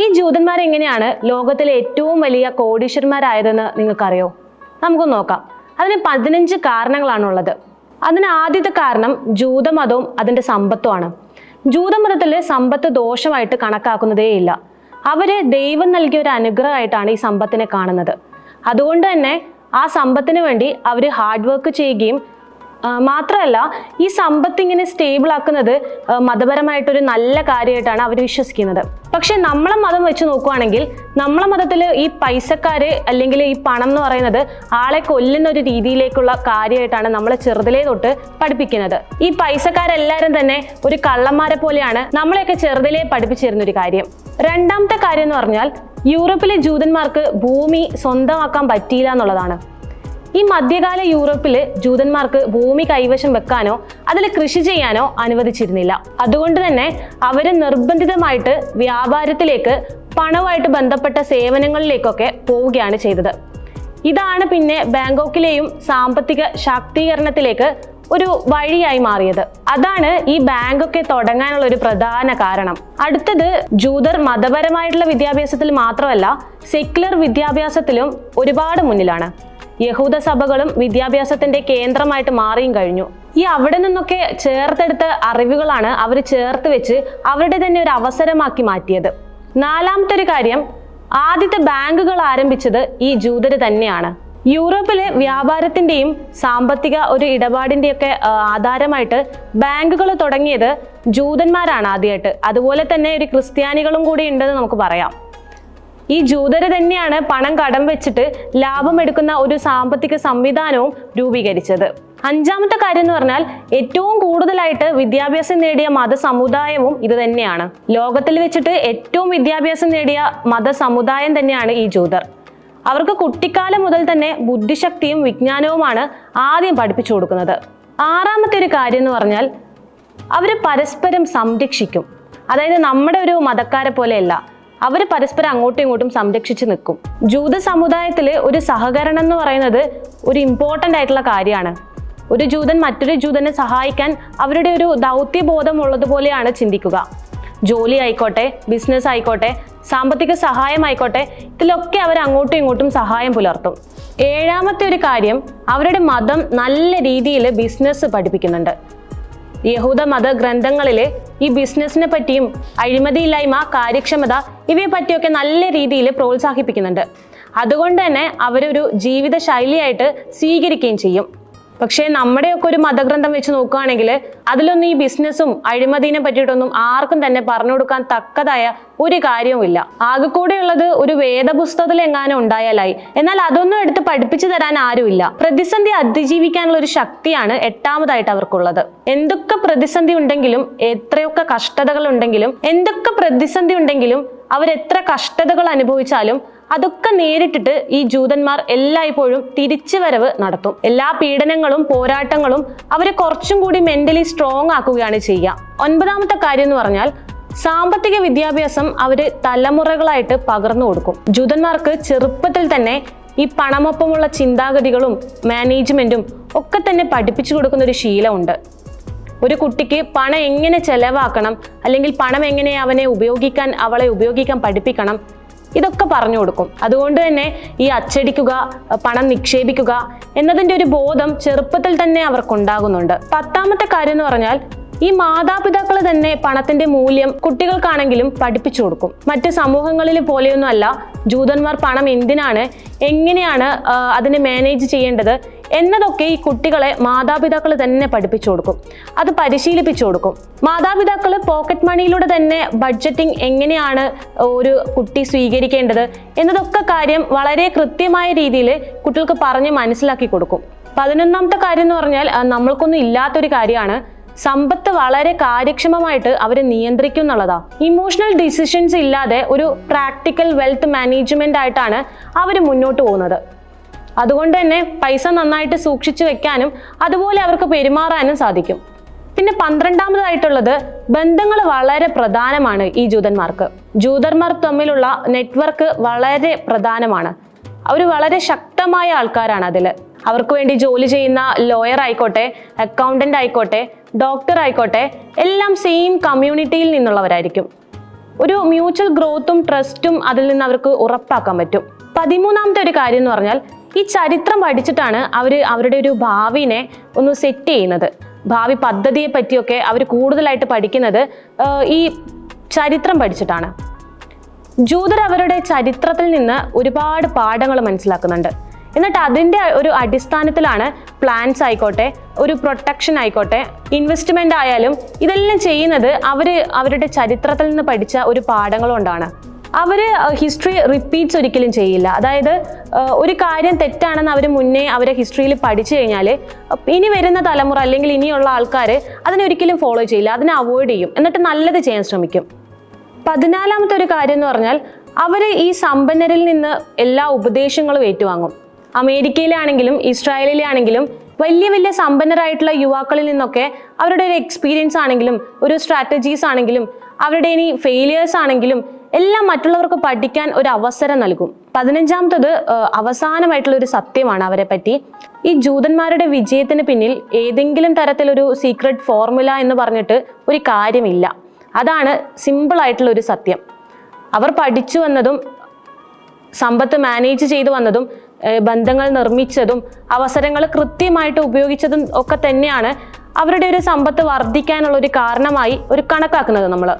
ഈ ജൂതന്മാർ എങ്ങനെയാണ് ലോകത്തിലെ ഏറ്റവും വലിയ കോടീശ്വരന്മാരായതെന്ന് നിങ്ങൾക്കറിയോ? നമുക്ക് നോക്കാം. അതിന് പതിനഞ്ച് കാരണങ്ങളാണുള്ളത്. അതിന് ആദ്യത്തെ കാരണം ജൂതമതവും അതിന്റെ സമ്പത്തുമാണ്. ജൂതമതത്തിൽ സമ്പത്ത് ദോഷമായിട്ട് കണക്കാക്കുന്നതേയില്ല അവർ ദൈവം നൽകിയ ഒരു അനുഗ്രഹമായിട്ടാണ് ഈ സമ്പത്തിനെ കാണുന്നത്. അതുകൊണ്ട് തന്നെ ആ സമ്പത്തിന് വേണ്ടി അവർ ഹാർഡ് വർക്ക് ചെയ്യുകയും മാത്രമല്ല ഈ സമ്പത്ത് ഇങ്ങനെ സ്റ്റേബിൾ ആക്കുന്നത് മതപരമായിട്ടൊരു നല്ല കാര്യമായിട്ടാണ് അവർ വിശ്വസിക്കുന്നത്. പക്ഷെ നമ്മളെ മതം വെച്ച് നോക്കുവാണെങ്കിൽ നമ്മളെ മതത്തിൽ ഈ പൈസക്കാര് അല്ലെങ്കിൽ ഈ പണം എന്ന് പറയുന്നത് ആളെ കൊല്ലുന്ന ഒരു രീതിയിലേക്കുള്ള കാര്യമായിട്ടാണ് നമ്മളെ ചെറുതിലേ തൊട്ട് പഠിപ്പിക്കുന്നത്. ഈ പൈസക്കാരെല്ലാവരും തന്നെ ഒരു കള്ളന്മാരെ പോലെയാണ് നമ്മളെയൊക്കെ ചെറുതിലേ പഠിപ്പിച്ചിരുന്ന ഒരു കാര്യം. രണ്ടാമത്തെ കാര്യം എന്ന് പറഞ്ഞാൽ യൂറോപ്പിലെ ജൂതന്മാർക്ക് ഭൂമി സ്വന്തമാക്കാൻ പറ്റിയില്ല എന്നുള്ളതാണ്. ഈ മധ്യകാല യൂറോപ്പിൽ ജൂതന്മാർക്ക് ഭൂമി കൈവശം വെക്കാനോ അതിൽ കൃഷി ചെയ്യാനോ അനുവദിച്ചിരുന്നില്ല. അതുകൊണ്ട് തന്നെ അവർ നിർബന്ധിതമായിട്ട് വ്യാപാരത്തിലേക്ക് പണവുമായിട്ട് ബന്ധപ്പെട്ട സേവനങ്ങളിലേക്കൊക്കെ പോവുകയാണ് ചെയ്തത്. ഇതാണ് പിന്നെ ബാങ്കോക്കിലെയും സാമ്പത്തിക ശാക്തീകരണത്തിലേക്ക് ഒരു വഴിയായി മാറിയത്. അതാണ് ഈ ബാങ്കൊക്കെ തുടങ്ങാനുള്ള ഒരു പ്രധാന കാരണം. അടുത്തത് ജൂതർ മതപരമായിട്ടുള്ള വിദ്യാഭ്യാസത്തിൽ മാത്രമല്ല സെക്യുലർ വിദ്യാഭ്യാസത്തിലും ഒരുപാട് മുന്നിലാണ്. യഹൂദ സഭകളും വിദ്യാഭ്യാസത്തിന്റെ കേന്ദ്രമായിട്ട് മാറിയും കഴിഞ്ഞു. ഈ അവിടെ നിന്നൊക്കെ ചേർത്തെടുത്ത അറിവുകളാണ് അവർ ചേർത്ത് വെച്ച് അവരുടെ തന്നെ ഒരു അവസരമാക്കി മാറ്റിയത്. നാലാമത്തെ ഒരു കാര്യം ആദ്യത്തെ ബാങ്കുകൾ ആരംഭിച്ചത് ഈ ജൂതര് തന്നെയാണ്. യൂറോപ്പിലെ വ്യാപാരത്തിന്റെയും സാമ്പത്തിക ഒരു ഇടപാടിന്റെയൊക്കെ ഒക്കെ ആധാരമായിട്ട് ബാങ്കുകൾ തുടങ്ങിയത് ജൂതന്മാരാണ് ആദ്യമായിട്ട് അതുപോലെ തന്നെ ഒരു ക്രിസ്ത്യാനികളും കൂടി ഉണ്ടെന്ന് നമുക്ക് പറയാം. ഈ ജൂതര് തന്നെയാണ് പണം കടം വെച്ചിട്ട് ലാഭം എടുക്കുന്ന ഒരു സാമ്പത്തിക സംവിധാനവും രൂപീകരിച്ചത്. അഞ്ചാമത്തെ കാര്യം എന്ന് പറഞ്ഞാൽ ഏറ്റവും കൂടുതലായിട്ട് വിദ്യാഭ്യാസം നേടിയ മതസമുദായവും ഇത് തന്നെയാണ്. ലോകത്തിൽ വെച്ചിട്ട് ഏറ്റവും വിദ്യാഭ്യാസം നേടിയ മതസമുദായം തന്നെയാണ് ഈ ജൂതർ. അവർക്ക് കുട്ടിക്കാലം മുതൽ തന്നെ ബുദ്ധിശക്തിയും വിജ്ഞാനവുമാണ് ആദ്യം പഠിപ്പിച്ചു കൊടുക്കുന്നത്. ആറാമത്തെ ഒരു കാര്യം എന്ന് പറഞ്ഞാൽ അവർ പരസ്പരം സംരക്ഷിക്കും. അതായത് നമ്മുടെ ഒരു മതക്കാരെ പോലെയല്ല അവർ പരസ്പരം അങ്ങോട്ടും ഇങ്ങോട്ടും സംരക്ഷിച്ച് നിൽക്കും. ജൂത സമുദായത്തിൽ ഒരു സഹകരണം എന്ന് പറയുന്നത് ഒരു ഇമ്പോർട്ടന്റ് ആയിട്ടുള്ള കാര്യമാണ്. ഒരു ജൂതൻ മറ്റൊരു ജൂതനെ സഹായിക്കാൻ അവരുടെ ഒരു ദൗത്യബോധം ഉള്ളതുപോലെയാണ് ചിന്തിക്കുക. ജോലി ആയിക്കോട്ടെ ബിസിനസ് ആയിക്കോട്ടെ സാമ്പത്തിക സഹായം ആയിക്കോട്ടെ ഇതിലൊക്കെ അവർ അങ്ങോട്ടും ഇങ്ങോട്ടും സഹായം പുലർത്തും. ഏഴാമത്തെ ഒരു കാര്യം അവരുടെ മതം നല്ല രീതിയിൽ ബിസിനസ് പഠിപ്പിക്കുന്നുണ്ട്. യഹൂദ മത ഗ്രന്ഥങ്ങളിലെ ഈ ബിസിനസ്സിനെ പറ്റിയും അഴിമതിയില്ലായ്മ കാര്യക്ഷമത ഇവയെ പറ്റിയൊക്കെ നല്ല രീതിയിൽ പ്രോത്സാഹിപ്പിക്കുന്നുണ്ട്. അതുകൊണ്ട് തന്നെ അവരൊരു ജീവിത ശൈലിയായിട്ട് സ്വീകരിക്കുകയും ചെയ്യും. പക്ഷേ നമ്മുടെയൊക്കെ ഒരു മതഗ്രന്ഥം വെച്ച് നോക്കുകയാണെങ്കിൽ അതിലൊന്നും ഈ ബിസിനസ്സും അഴിമതിനെ പറ്റിയിട്ടൊന്നും ആർക്കും തന്നെ പറഞ്ഞു കൊടുക്കാൻ തക്കതായ ഒരു കാര്യവുമില്ല. ആകെ കൂടെ ഉള്ളത് ഒരു വേദപുസ്തകത്തിൽ എങ്ങാനും ഉണ്ടായാലായി. എന്നാൽ അതൊന്നും എടുത്ത് പഠിപ്പിച്ചു തരാൻ ആരുമില്ല. പ്രതിസന്ധി അതിജീവിക്കാനുള്ള ഒരു ശക്തിയാണ് എട്ടാമതായിട്ട് അവർക്കുള്ളത്. എന്തൊക്കെ പ്രതിസന്ധി ഉണ്ടെങ്കിലും എത്രയൊക്കെ കഷ്ടതകൾ ഉണ്ടെങ്കിലും എന്തൊക്കെ പ്രതിസന്ധി ഉണ്ടെങ്കിലും അവരെത്ര കഷ്ടതകൾ അനുഭവിച്ചാലും അതൊക്കെ നേരിട്ടിട്ട് ഈ ജൂതന്മാർ എല്ലായ്പ്പോഴും തിരിച്ചുവരവ് നടത്തും. എല്ലാ പീഡനങ്ങളും പോരാട്ടങ്ങളും അവരെ കുറച്ചും കൂടി മെന്റലി സ്ട്രോങ് ആക്കുകയാണ് ചെയ്യുക. ഒൻപതാമത്തെ കാര്യം എന്ന് പറഞ്ഞാൽ സാമ്പത്തിക വിദ്യാഭ്യാസം അവർ തലമുറകളായിട്ട് പകർന്നു കൊടുക്കും. ജൂതന്മാർക്ക് ചെറുപ്പത്തിൽ തന്നെ ഈ പണമൊപ്പമുള്ള ചിന്താഗതികളും മാനേജ്മെന്റും ഒക്കെ തന്നെ പഠിപ്പിച്ചു കൊടുക്കുന്ന ഒരു ശീലമുണ്ട്. ഒരു കുട്ടിക്ക് പണം എങ്ങനെ ചെലവാക്കണം അല്ലെങ്കിൽ പണം എങ്ങനെ അവനെ ഉപയോഗിക്കാൻ അവളെ ഉപയോഗിക്കാൻ പഠിപ്പിക്കണം ഇതൊക്കെ പറഞ്ഞു കൊടുക്കും. അതുകൊണ്ട് തന്നെ ഈ അച്ചടിക്കുക പണം നിക്ഷേപിക്കുക എന്നതിന്റെ ഒരു ബോധം ചെറുപ്പത്തിൽ തന്നെ അവർക്കുണ്ടാകുന്നുണ്ട്. പത്താമത്തെ കാര്യം എന്ന് പറഞ്ഞാൽ ഈ മാതാപിതാക്കൾ തന്നെ പണത്തിന്റെ മൂല്യം കുട്ടികൾക്കാണെങ്കിലും പഠിപ്പിച്ചു കൊടുക്കും. മറ്റ് സമൂഹങ്ങളിൽ പോലെയൊന്നും അല്ല ജൂതന്മാർ പണം എന്തിനാണ് എങ്ങനെയാണ് അതിനെ മാനേജ് ചെയ്യേണ്ടത് എന്നതൊക്കെ ഈ കുട്ടികളെ മാതാപിതാക്കൾ തന്നെ പഠിപ്പിച്ചു കൊടുക്കും. അത് പരിശീലിപ്പിച്ചു കൊടുക്കും. മാതാപിതാക്കൾ പോക്കറ്റ് മണിയിലൂടെ തന്നെ ബഡ്ജറ്റിംഗ് എങ്ങനെയാണ് ഒരു കുട്ടി സ്വീകരിക്കേണ്ടത് എന്നതൊക്കെ കാര്യം വളരെ കൃത്യമായ രീതിയിൽ കുട്ടികൾക്ക് പറഞ്ഞ് മനസ്സിലാക്കി കൊടുക്കും. പതിനൊന്നാമത്തെ കാര്യം എന്ന് പറഞ്ഞാൽ നമ്മൾക്കൊന്നും ഇല്ലാത്തൊരു കാര്യമാണ്. സമ്പത്ത് വളരെ കാര്യക്ഷമമായിട്ട് അവർ നിയന്ത്രിക്കും എന്നുള്ളതാണ് ഇമോഷണൽ ഡിസിഷൻസ് ഇല്ലാതെ ഒരു പ്രാക്ടിക്കൽ വെൽത്ത് മാനേജ്മെന്റ് ആയിട്ടാണ് അവർ മുന്നോട്ട് പോകുന്നത്. അതുകൊണ്ട് തന്നെ പൈസ നന്നായിട്ട് സൂക്ഷിച്ചു വെക്കാനും അതുപോലെ അവർക്ക് പെരുമാറാനും സാധിക്കും. പിന്നെ പന്ത്രണ്ടാമതായിട്ടുള്ളത് ബന്ധങ്ങൾ വളരെ പ്രധാനമാണ് ഈ ജൂതന്മാർക്ക്. ജൂതന്മാർ തമ്മിലുള്ള നെറ്റ്വർക്ക് വളരെ പ്രധാനമാണ്. അവർ വളരെ ശക്തമായ ആൾക്കാരാണ് അതിൽ അവർക്ക് വേണ്ടി ജോലി ചെയ്യുന്ന ലോയർ ആയിക്കോട്ടെ അക്കൗണ്ടന്റ് ആയിക്കോട്ടെ ഡോക്ടർ ആയിക്കോട്ടെ എല്ലാം സെയിം കമ്മ്യൂണിറ്റിയിൽ നിന്നുള്ളവരായിരിക്കും. ഒരു മ്യൂച്വൽ ഗ്രോത്തും ട്രസ്റ്റും അതിൽ നിന്ന് അവർക്ക് ഉറപ്പാക്കാൻ പറ്റും. പതിമൂന്നാമത്തെ ഒരു കാര്യം എന്ന് പറഞ്ഞാൽ ഈ ചരിത്രം പഠിച്ചിട്ടാണ് അവർ അവരുടെ ഒരു ഭാവിനെ ഒന്ന് സെറ്റ് ചെയ്യുന്നത്. ഭാവി പദ്ധതിയെ പറ്റിയൊക്കെ അവർ കൂടുതലായിട്ട് പഠിക്കുന്നത് ഈ ചരിത്രം പഠിച്ചിട്ടാണ്. ജൂതർ അവരുടെ ചരിത്രത്തിൽ നിന്ന് ഒരുപാട് പാഠങ്ങൾ മനസ്സിലാക്കുന്നുണ്ട്. എന്നിട്ട് അതിന്റെ ഒരു അടിസ്ഥാനത്തിലാണ് പ്ലാൻസ് ആയിക്കോട്ടെ ഒരു പ്രൊട്ടക്ഷൻ ആയിക്കോട്ടെ ഇൻവെസ്റ്റ്മെന്റ് ആയാലും ഇതെല്ലാം ചെയ്യുന്നത് അവർ അവരുടെ ചരിത്രത്തിൽ നിന്ന് പഠിച്ച ഒരു പാഠങ്ങൾ കൊണ്ടാണ്. അവർ ഹിസ്റ്ററി റിപ്പീറ്റ്സ് ഒരിക്കലും ചെയ്യില്ല. അതായത് ഒരു കാര്യം തെറ്റാണെന്ന് അവർ മുന്നേ അവരെ ഹിസ്റ്ററിയിൽ പഠിച്ചു കഴിഞ്ഞാൽ ഇനി വരുന്ന തലമുറ അല്ലെങ്കിൽ ഇനിയുള്ള ആൾക്കാർ അതിനെ ഒരിക്കലും ഫോളോ ചെയ്യില്ല. അതിനെ അവോയ്ഡ് ചെയ്യും. എന്നിട്ട് നല്ലത് ചെയ്യാൻ ശ്രമിക്കും. പതിനാലാമത്തെ ഒരു കാര്യം എന്ന് പറഞ്ഞാൽ അവർ ഈ സമ്പന്നരിൽ നിന്ന് എല്ലാ ഉപദേശങ്ങളും ഏറ്റുവാങ്ങും. അമേരിക്കയിലാണെങ്കിലും ഇസ്രായേലിലാണെങ്കിലും വലിയ വലിയ സമ്പന്നരായിട്ടുള്ള യുവാക്കളിൽ നിന്നൊക്കെ അവരുടെ ഒരു എക്സ്പീരിയൻസ് ആണെങ്കിലും ഒരു സ്ട്രാറ്റജീസ് ആണെങ്കിലും അവരുടെ ഇനി ഫെയിലിയേഴ്സ് ആണെങ്കിലും എല്ലാം മറ്റുള്ളവർക്ക് പഠിക്കാൻ ഒരു അവസരം നൽകും. പതിനഞ്ചാമത്തത് അവസാനമായിട്ടുള്ള ഒരു സത്യമാണ് അവരെ പറ്റി. ഈ ജൂതന്മാരുടെ വിജയത്തിന് പിന്നിൽ ഏതെങ്കിലും തരത്തിലൊരു സീക്രട്ട് ഫോർമുല എന്ന് പറഞ്ഞിട്ട് ഒരു കാര്യമില്ല. അതാണ് സിമ്പിൾ ആയിട്ടുള്ള ഒരു സത്യം. അവർ പഠിച്ചു വന്നതും സമ്പത്ത് മാനേജ് ചെയ്തു വന്നതും ബന്ധങ്ങൾ നിർമ്മിച്ചതും അവസരങ്ങൾ കൃത്യമായിട്ട് ഉപയോഗിച്ചതും ഒക്കെ തന്നെയാണ് അവരുടെ ഒരു സമ്പത്ത് വർദ്ധിക്കാനുള്ള ഒരു കാരണമായി ഒരു കണക്കാക്കുന്നത് നമ്മൾ